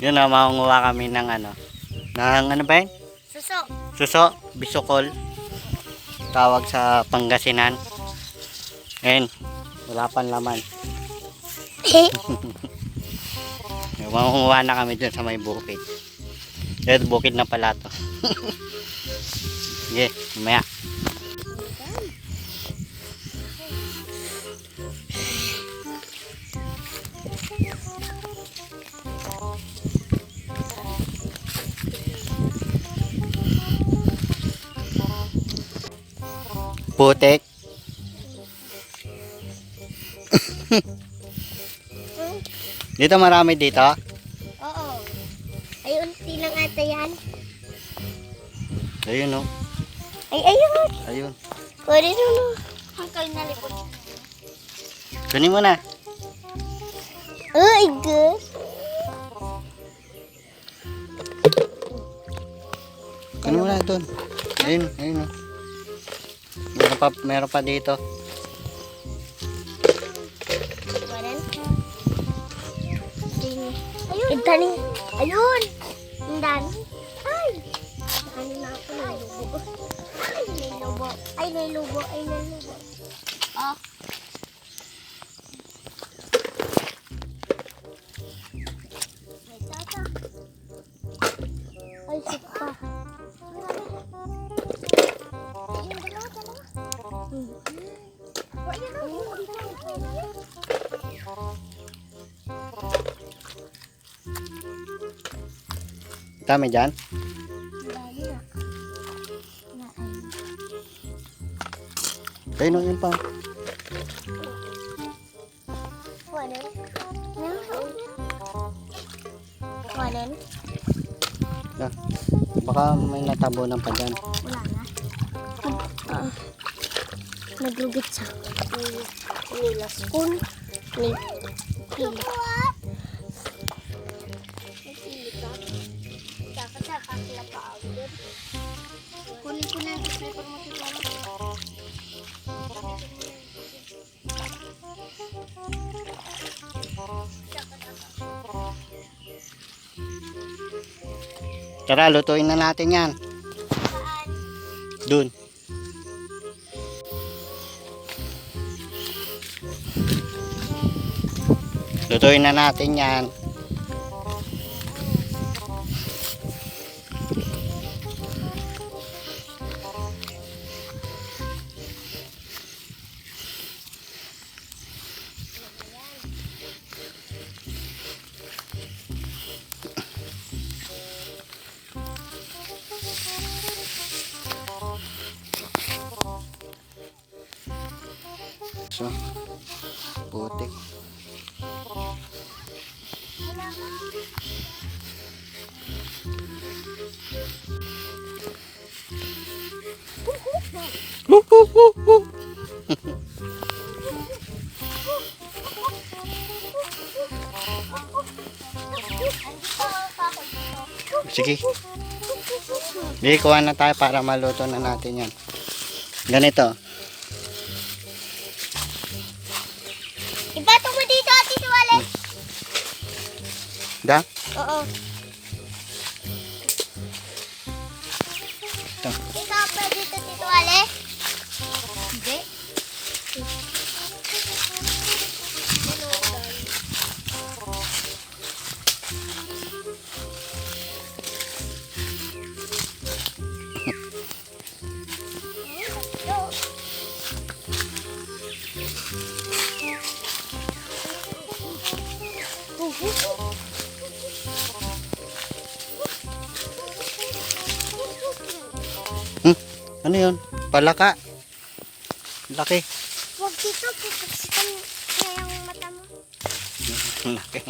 Yun na, makunguha kami ng ano. Ng ano ba yun? Suso. Suso, bisukol. Tawag sa Pangasinan. Ayun, wala pang laman. Makunguha na kami dun sa may bukid. Ito, bukid na pala to. Sige, mamaya. Putek. Dito marami dito. Oo. Ay, unti lang ata yan. Ayun oh. Ay, ayun. Ayun. Pwede na no. Hangkal na likod. Kunin mo na. Ay, good. Kunin mo na doon. Ayun, ayun oh. Pa, meron pa dito. Ayun. Ang dani. Ayun. Ang. Ay. Ano na ako may lubo. Ay, may lubo. Ay, may lubo. Ay, may lubo. Oh. Dami dyan. Dali na. Yun pa. Wanan? Ah, baka may natabunan pa dyan. Wala na. Ah, naglugit sa nilaskon ni pili. Kunin ko na yung paper mo siguro. Tara, lutuin na natin yan. Dun. Lutuin na natin yan. So, putik. Sige. Bili, kuha na tayo para maluto na natin yan. Ganito. Ibato mo dito, Ate Suwale. Da? Oo. Ikaw pa dito, Tito Ale? Hindi. Ano yun? Palaka. Laki. Huwag dito, kikisikan niya yung mata mo. Laki.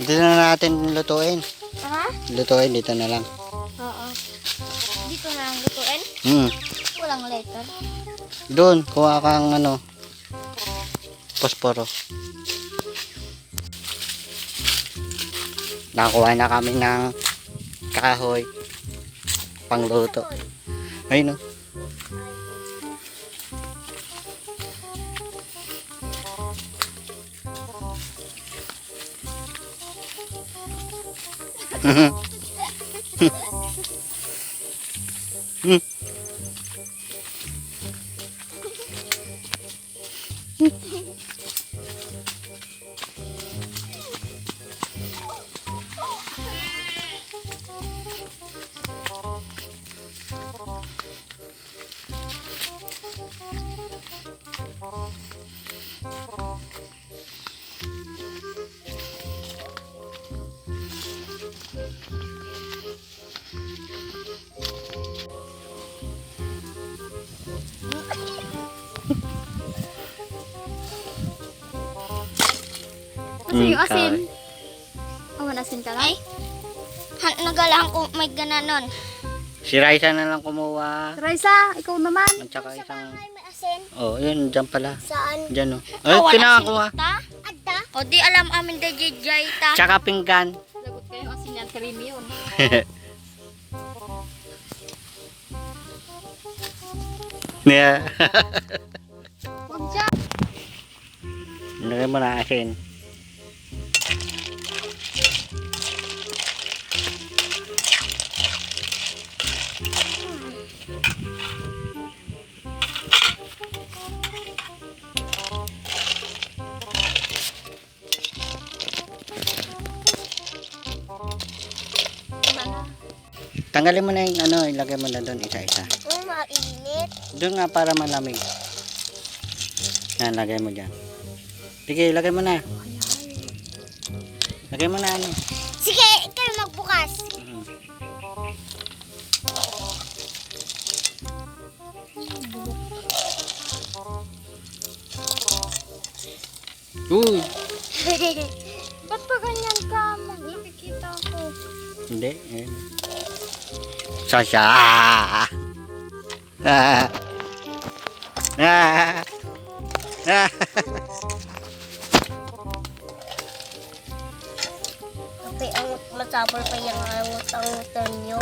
Dito na natin lutuin. Ha? Lutuin dito na lang. Oo. Dito na lang lutuin. Hmm. Walang letter. Doon, kuha kang ano, posporo. Nakuha na kami ng kahoy pangluto. Ayun no. Hmm. hmm. Kasi Mm, yung asin. kaway. Oh, asin ka lang? Han, nagalaan ko may gananon. Si Raisa na lang kumuha. Raisa, ikaw naman. At saka isang... Ay, may asin. Oh, yun, dyan pala. Saan? Dyan, oh. Ay, wala kinakakuha. Adda? O di alam amin da jay ta. Tsaka pinggan. Lagot kayo asin yan, creamy yun. Yeah. Huwag dyan. Lagay mo na asin. Tanggalin mo na yung ano, ilagay mo na doon isa-isa. Oh, mainit. Doon nga para malamig. Yan, lagay mo dyan. Sige, lagay mo na. Lagay mo na ano. Sige, ikaw magbukas. Uy! Ba't pa ganyan ka? Nakikita ko. Hindi. Ayan. Sasha! Ah! Ah! Ah! Ah! Kasi ang masabol pa yung angot ang tanyo.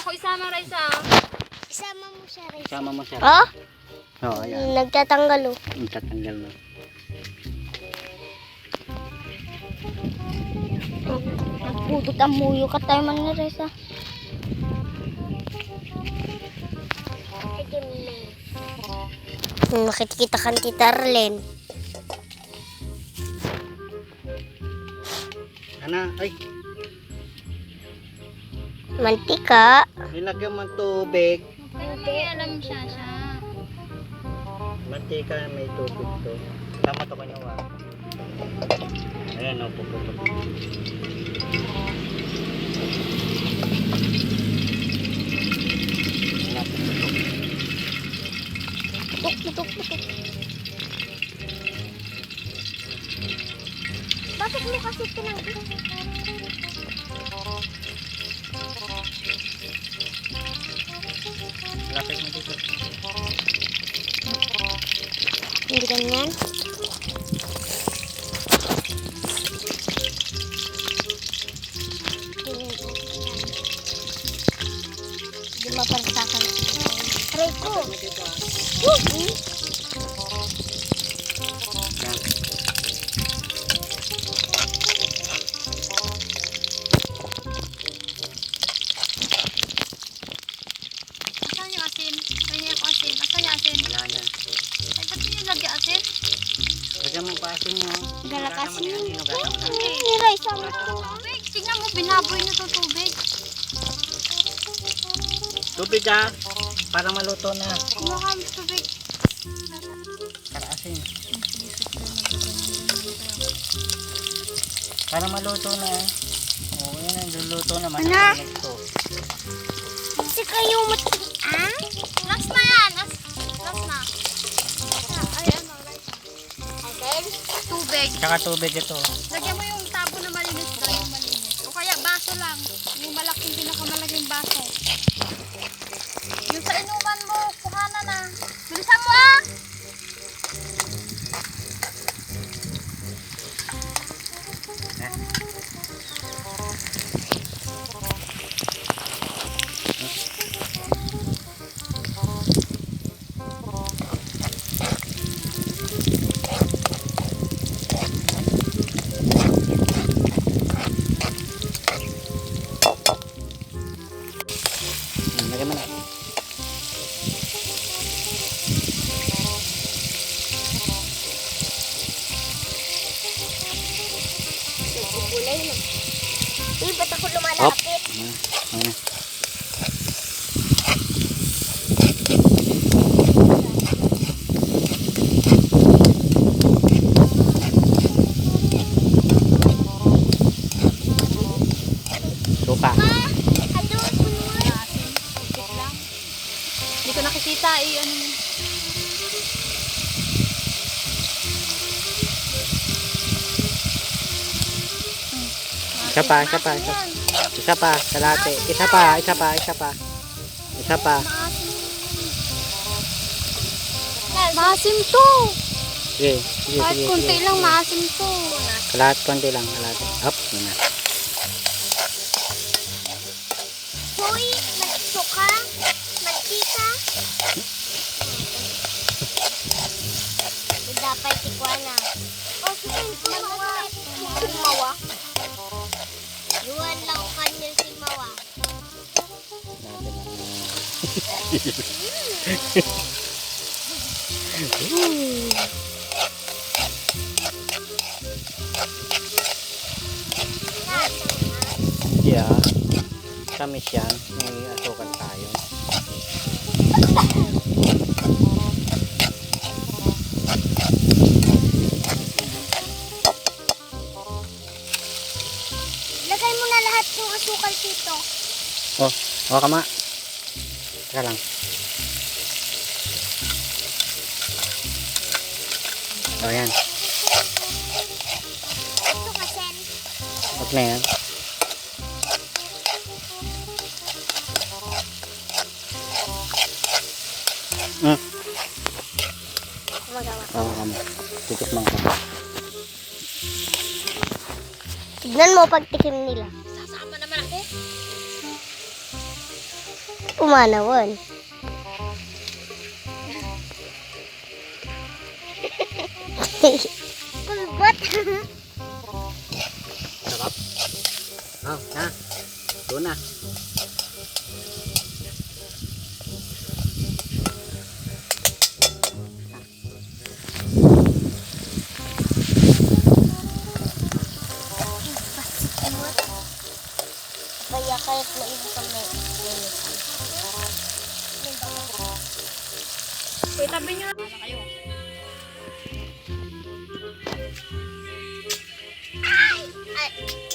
Ako isama, Raisa. Isama mo siya rin. Sama mo siya. Oh? Oo, ayan. Nagtatanggal oh. Ang tatanggal mo. Nagpudot ang muyo ka tayo man na Reza. Nakikita kan tita Arlen. Ano? Ay! Mantika. Nilagyan mo tubig. Hindi, alam siya siya. Mantika may tubig to. Tama to kanya Ayan o, puputok. Napuputok. Putok, putok, putok. Bakit mo kasi tinanggal? Lapit mo dito. Hindi ganyan. Tubig ah. Para maluto na. Kumuha ka ng tubig. Para asin. Para maluto na. Oo, yan ang luluto na. Masarap to. Kasi kayo mat... Ah? Last na yan. Last, last na. Ay, ano, Raisa. Again? Tubig. Tsaka tubig ito. Lagyan mo yung tabo na malinis yung malinis. O kaya baso lang. Yung malaking pinakamalaking baso. Isa pa, isa pa, isa pa. Isa pa, kalate. Isa pa, isa pa, isa pa. Isa pa. Maasim to. Sige, sige, Kahit sige. konti sige. lang, maasim to. Kalat, konti lang, kalate. Up, yun na. Hoy, magsuka, magkika. Dapat ikwana. O, Yeah. Tamis yan. May asukal tayo. Lagay mo na lahat ng asukal dito. Oh, oh kama. Teka lang. Oh, yan. Huwag na yan. Mm. Magawa. Oo, kama. Titikman ko. Tignan mo pagtikim nila. one. What? Uy, tabi nyo kayo? Ay! Kulbot.